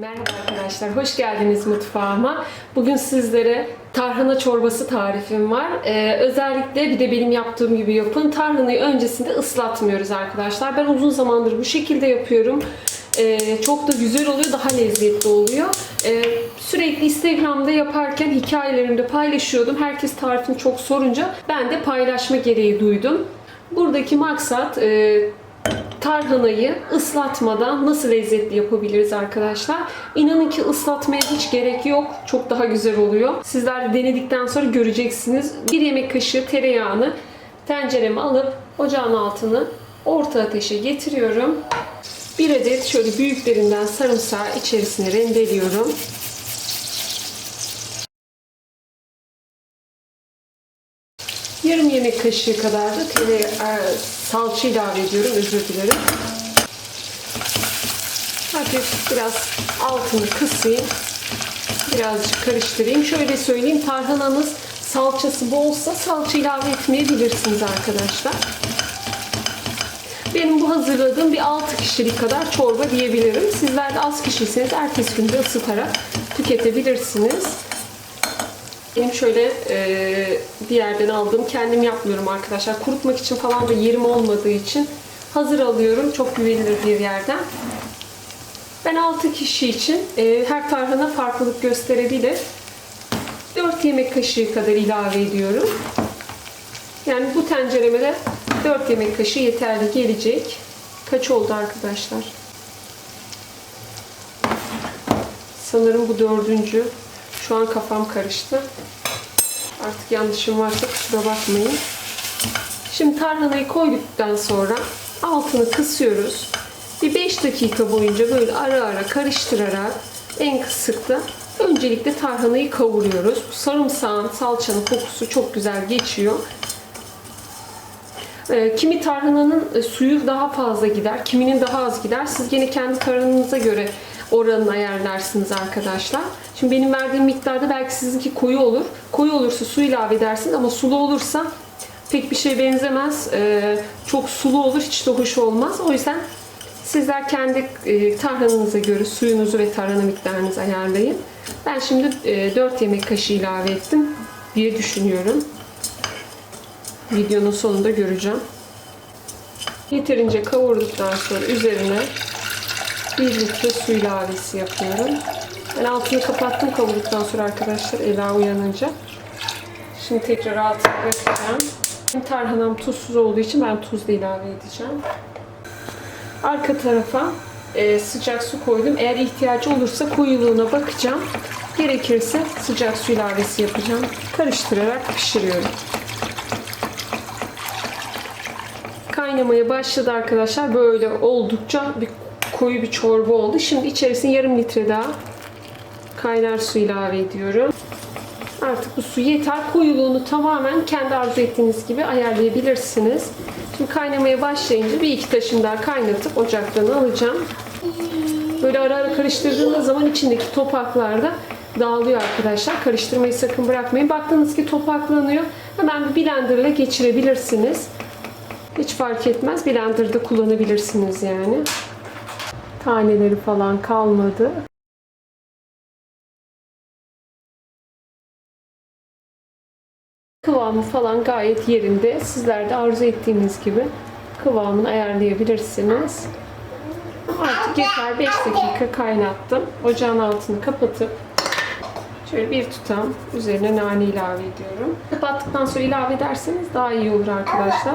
Merhaba arkadaşlar, hoş geldiniz mutfağıma. Bugün sizlere tarhana çorbası tarifim var. Ee, özellikle bir de benim yaptığım gibi yapın. Tarhanayı öncesinde ıslatmıyoruz arkadaşlar. Ben uzun zamandır bu şekilde yapıyorum. Ee, çok da güzel oluyor, daha lezzetli oluyor. Ee, sürekli Instagram'da yaparken hikayelerimde paylaşıyordum. Herkes tarifini çok sorunca ben de paylaşma gereği duydum. Buradaki maksat e, tarhanayı ıslatmadan nasıl lezzetli yapabiliriz arkadaşlar? İnanın ki ıslatmaya hiç gerek yok. Çok daha güzel oluyor. Sizler de denedikten sonra göreceksiniz. Bir yemek kaşığı tereyağını tencereme alıp ocağın altını orta ateşe getiriyorum. Bir adet şöyle büyüklerinden sarımsağı içerisine rendeliyorum. Yarım yemek kaşığı kadar da tereyağı, e, salça ilave ediyorum. Özür dilerim. Hafif biraz altını kısayım. Birazcık karıştırayım. Şöyle söyleyeyim. Tarhananız salçası bolsa salça ilave etmeyebilirsiniz arkadaşlar. Benim bu hazırladığım bir 6 kişilik kadar çorba diyebilirim. Sizler de az kişiyseniz ertesi günde ısıtarak tüketebilirsiniz. Benim şöyle e, bir yerden aldığım kendim yapmıyorum arkadaşlar. Kurutmak için falan da yerim olmadığı için hazır alıyorum. Çok güvenilir bir yerden. Ben 6 kişi için e, her tarhana farklılık gösterebilir. 4 yemek kaşığı kadar ilave ediyorum. Yani bu tencereme de 4 yemek kaşığı yeterli gelecek. Kaç oldu arkadaşlar? Sanırım bu dördüncü. Şu an kafam karıştı. Artık yanlışım varsa kusura bakmayın. Şimdi tarhanayı koyduktan sonra altını kısıyoruz. Bir 5 dakika boyunca böyle ara ara karıştırarak en kısıkta öncelikle tarhanayı kavuruyoruz. Sarımsağın, salçanın kokusu çok güzel geçiyor. Ee, Kimi tarhananın e, suyu daha fazla gider, kiminin daha az gider. Siz gene kendi tarhananıza göre oranını ayarlarsınız arkadaşlar. Şimdi benim verdiğim miktarda belki sizinki koyu olur. Koyu olursa su ilave edersiniz ama sulu olursa pek bir şey benzemez. Ee, Çok sulu olur, hiç de hoş olmaz. O yüzden sizler kendi e, tarhananıza göre suyunuzu ve tarhana miktarınızı ayarlayın. Ben şimdi 4 yemek kaşığı ilave ettim diye düşünüyorum. Videonun sonunda göreceğim. Yeterince kavurduktan sonra üzerine 1 litre su ilavesi yapıyorum. Ben altını kapattım kavurduktan sonra arkadaşlar Ela uyanınca. Şimdi tekrar altını bırakacağım. Benim tarhanam tuzsuz olduğu için ben tuz da ilave edeceğim. Arka tarafa e, sıcak su koydum. Eğer ihtiyacı olursa koyuluğuna bakacağım. Gerekirse sıcak su ilavesi yapacağım. Karıştırarak pişiriyorum. kaynamaya başladı arkadaşlar. Böyle oldukça bir koyu bir çorba oldu. Şimdi içerisine yarım litre daha kaynar su ilave ediyorum. Artık bu su yeter. Koyuluğunu tamamen kendi arzu ettiğiniz gibi ayarlayabilirsiniz. Şimdi kaynamaya başlayınca bir iki taşım daha kaynatıp ocaktan alacağım. Böyle ara ara karıştırdığınız zaman içindeki topaklar da dağılıyor arkadaşlar. Karıştırmayı sakın bırakmayın. Baktınız ki topaklanıyor. Hemen bir blenderla geçirebilirsiniz. Hiç fark etmez. Blender'da kullanabilirsiniz yani. Taneleri falan kalmadı. Kıvamı falan gayet yerinde. Sizler de arzu ettiğiniz gibi kıvamını ayarlayabilirsiniz. Artık yeter 5 dakika kaynattım. Ocağın altını kapatıp şöyle bir tutam üzerine nane ilave ediyorum. Kapattıktan sonra ilave ederseniz daha iyi olur arkadaşlar.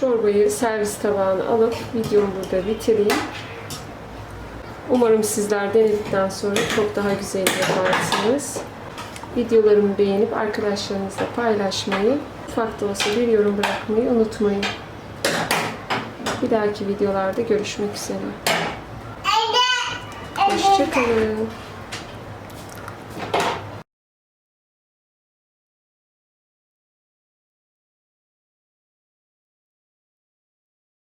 Çorbayı servis tabağına alıp videomu burada bitireyim. Umarım sizler denedikten sonra çok daha güzel yaparsınız. Videolarımı beğenip arkadaşlarınızla paylaşmayı, ufak da olsa bir yorum bırakmayı unutmayın. Bir dahaki videolarda görüşmek üzere. Hoşçakalın.